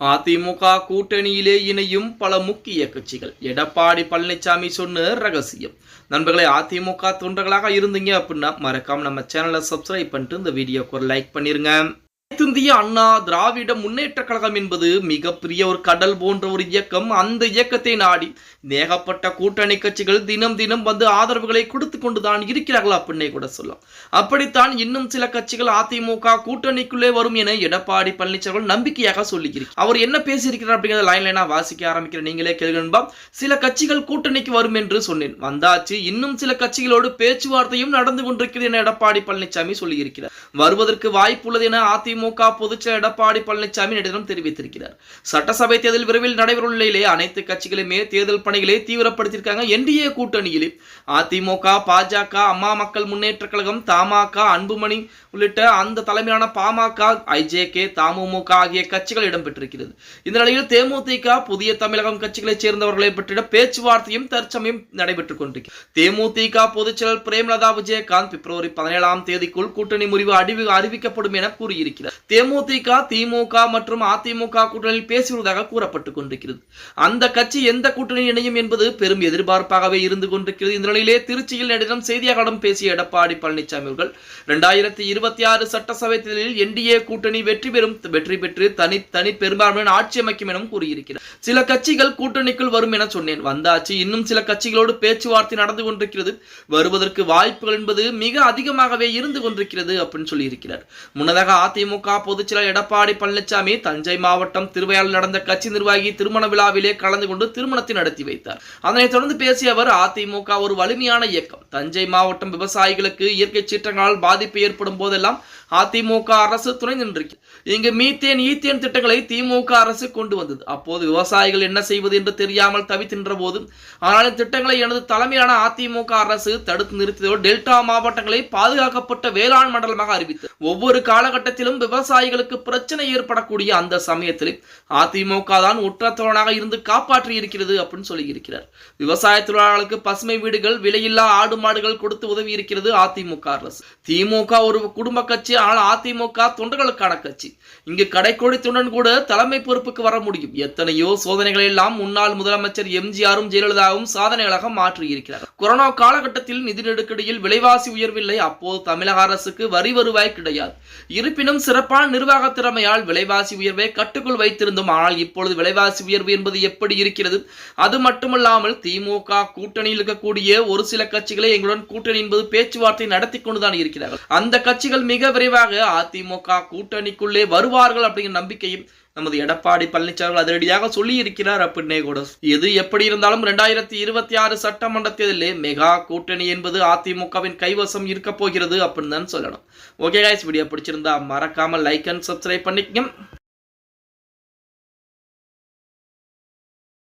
அதிமுக கூட்டணியிலே இணையும் பல முக்கிய கட்சிகள். எடப்பாடி பழனிசாமி சொன்ன ரகசியம். நண்பர்களே அதிமுக தொண்டர்களாக இருந்தீங்க அப்படின்னா மறக்காம நம்ம சேனலை சப்ஸ்கிரைப் பண்ணிட்டு இந்த வீடியோக்கு ஒரு லைக் பண்ணிருங்க. அனைத்திந்திய அண்ணா திராவிட முன்னேற்ற கழகம் என்பது மிகப்பெரிய ஒரு கடல் போன்ற ஒரு இயக்கம். அந்த இயக்கத்தை நாடி நேகப்பட்ட கூட்டணி கட்சிகள் தினம் தினம் வந்து ஆதரவுகளை கொடுத்து கொண்டுதான் இருக்கிறார்கள் அப்படின்னே கூட சொல்லலாம். அப்படித்தான் இன்னும் சில கட்சிகள் அதிமுக கூட்டணிக்குள்ளே வரும் என எடப்பாடி பழனிசாமி நம்பிக்கையாக சொல்லியிருக்கிறார். அவர் என்ன பேசியிருக்கிறார் அப்படிங்கிறத லைன் லைனா வாசிக்க ஆரம்பிக்கிற நீங்களே கேளுங்கன்பா சில கட்சிகள் கூட்டணிக்கு வரும் என்று சொன்னேன். வந்தாச்சு. இன்னும் சில கட்சிகளோடு பேச்சுவார்த்தையும் நடந்து கொண்டிருக்கிறது என எடப்பாடி பழனிசாமி சொல்லியிருக்கிறார். வருவதற்கு வாய்ப்புள்ளது என அதிமுக பொதுச்செயலர் எடப்பாடி பழனிசாமி நேற்றிடம் தெரிவித்திருக்கிறார். சட்டசபை தேர்தல் விரைவில் நடைபெறவுள்ள நிலையிலே அனைத்து கட்சிகளுமே தேர்தல் பணிகளை தீவிரப்படுத்தியிருக்காங்க என்டிஏ கூட்டணியிலே. அதிமுக பாஜக அம்மா மக்கள் முன்னேற்ற கழகம் தமாக அன்புமணி உள்ளிட்ட அந்த தலைமையிலான பாமக ஐஜேகே தமுமுக ஆகிய கட்சிகள் இடம்பெற்றிருக்கிறது. இந்த நிலையில் தேமுதிக புதிய தமிழகம் கட்சிகளைச் சேர்ந்தவர்களை பற்றிய பேச்சுவார்த்தையும் தற்சமயம் நடைபெற்றுக் கொண்டிருக்கிறது. தேமுதிக பொதுச்செயலர் பிரேமலதா விஜயகாந்த் பிப்ரவரி பதினேழாம் தேதிக்குள் கூட்டணி முறிவு அறிவி அறிவிக்கப்படும் என கூறியிருக்கிறார். தேமுதிக திமுக மற்றும் அதிமுக கூட்டணியில் பேசியுள்ளதாக கூறப்பட்டுக் கொண்டிருக்கிறது. அந்த கட்சி எந்த கூட்டணி இணையும் என்பது பெரும் எதிர்பார்ப்பாகவே இருந்து கொண்டிருக்கிறது. இந்த நிலையிலே திருச்சியில் நேரிடம் செய்தியாளர்களிடம் பேசிய எடப்பாடி பழனிசாமி அவர்கள் இரண்டாயிரத்தி இருபத்தி ஆறு சட்டசபை தேர்தலில் என்டிஏ கூட்டணி வெற்றி பெறும் வெற்றி பெற்று தனி தனி பெரும்பான்மையுடன் ஆட்சி அமைக்கும் எனவும் கூறியிருக்கிறார். சில கட்சிகள் கூட்டணிக்குள் வரும் என சொன்னேன். வந்தாச்சு. இன்னும் சில கட்சிகளோடு பேச்சுவார்த்தை நடந்து கொண்டிருக்கிறது. வருவதற்கு வாய்ப்புகள் என்பது மிக அதிகமாகவே இருந்து கொண்டிருக்கிறது அப்படின்னு சொல்லியிருக்கிறார். முன்னதாக அதிமுக பொதுச்செயலர் எடப்பாடி பழனிசாமி தஞ்சை மாவட்டம் திருவையால் நடந்த கட்சி நிர்வாகி திருமண விழாவிலே கலந்து கொண்டு திருமணத்தை நடத்தி வைத்தார். அதனைத் தொடர்ந்து பேசிய அவர் அதிமுக ஒரு வலிமையான இயக்கம். தஞ்சை மாவட்டம் விவசாயிகளுக்கு இயற்கை சீற்றங்களால் பாதிப்பு ஏற்படும் போதெல்லாம் அதிமுக அரசு துணை நின்றிருக்கு. இங்கு மீத்தேன் ஈத்தேன் திட்டங்களை திமுக அரசு கொண்டு வந்தது. அப்போது விவசாயிகள் என்ன செய்வது என்று தெரியாமல் தவித்தின்ற போது ஆனால் திட்டங்களை எனது தலைமையிலான அதிமுக அரசு தடுத்து நிறுத்தியதோடு டெல்டா மாவட்டங்களை பாதுகாக்கப்பட்ட வேளாண் மண்டலமாக அறிவித்தது. ஒவ்வொரு காலகட்டத்திலும் விவசாயிகளுக்கு பிரச்சனை ஏற்படக்கூடிய அந்த சமயத்தில் அதிமுக தான் உற்றத்தோழனாக இருந்து காப்பாற்றி இருக்கிறது அப்படின்னு சொல்லி இருக்கிறார். விவசாய தொழிலாளர்களுக்கு பசுமை வீடுகள் விலையில்லா ஆடு மாடுகள் கொடுத்து உதவி இருக்கிறது அதிமுக அரசு. திமுக ஒரு குடும்ப கட்சி அதிமுக தொண்டர்களுக்கான கட்சி. இங்கு கடைக்கோடி தொண்டன் கூட தலைமை பொறுப்புக்கு வர முடியும். எத்தனையோ சோதனைகளை எல்லாம் முன்னாள் முதலமைச்சர் எம்ஜிஆரும் ஜெயலலிதாவும் சாதனைகளாக மாற்றி இருக்கிறார் கொரோனா காலகட்டத்தில் நிதி நெருக்கடியில் விலைவாசி உயர்வில்லை. அப்போது தமிழக அரசுக்கு வரி வருவாய் கிடையாது. இருப்பினும் சிறப்பான நிர்வாக திறமையால் விலைவாசி உயர்வை கட்டுக்குள் வைத்திருந்தோம். ஆனால் இப்பொழுது விலைவாசி உயர்வு என்பது எப்படி இருக்கிறது? அது மட்டுமல்லாமல் திமுக கூட்டணியில் இருக்கக்கூடிய ஒரு சில கட்சிகளை எங்களுடன் கூட்டணி என்பது பேச்சுவார்த்தை நடத்தி கொண்டுதான் இருக்கிறார்கள். அந்த கட்சிகள் மிக விரைவில் விரைவாக அதிமுக கூட்டணிக்குள்ளே வருவார்கள் அப்படிங்கிற நம்பிக்கையும் நமது எடப்பாடி பழனிசாமி அதிரடியாக சொல்லி இருக்கிறார் அப்படின்னே கூட எது எப்படி இருந்தாலும் ரெண்டாயிரத்தி இருபத்தி ஆறு சட்டமன்ற தேர்தலிலே மெகா கூட்டணி என்பது அதிமுகவின் கைவசம் இருக்க போகிறது அப்படின்னு தான் சொல்லணும். ஓகே காய்ஸ் வீடியோ பிடிச்சிருந்தா மறக்காம லைக் அண்ட் சப்ஸ்கிரைப் பண்ணிக்கங்க.